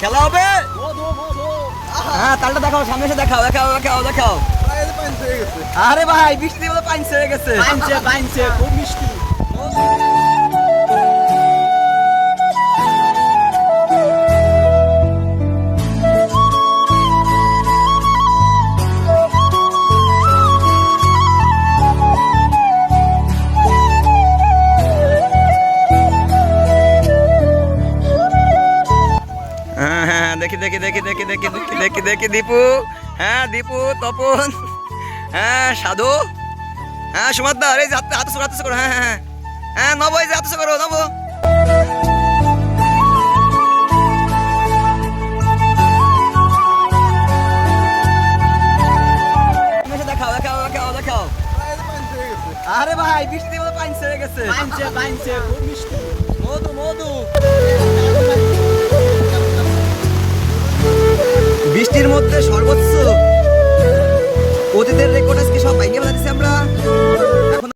খেলা হবে? হ্যাঁ তালটা দেখাও সামনে এসে দেখাও দেখাও দেখাও দেখাও। আরে ভাই বৃষ্টি পানি ছেড়ে গেছে। পাইনছে পাইনছে খুব মিষ্টি। দেখি দেখি দেখি দেখি দেখি দেখি দেখি দেখি দীপু। হ্যাঁ দীপু তপন। হ্যাঁ সাধু। হ্যাঁ সুমাদ্দার এই যে হাত হাত হাত করো হ্যাঁ হ্যাঁ হ্যাঁ। হ্যাঁ নব এই যে হাত করো নব। আরে ভাই বৃষ্টি বলে পানি ছেড়ে গেছে। মধু মধু। বৃষ্টির মধ্যে সর্বোচ্চ। অতীতের রেকর্ড আজকে সব ভাঙে ফেলাচ্ছি আমরা।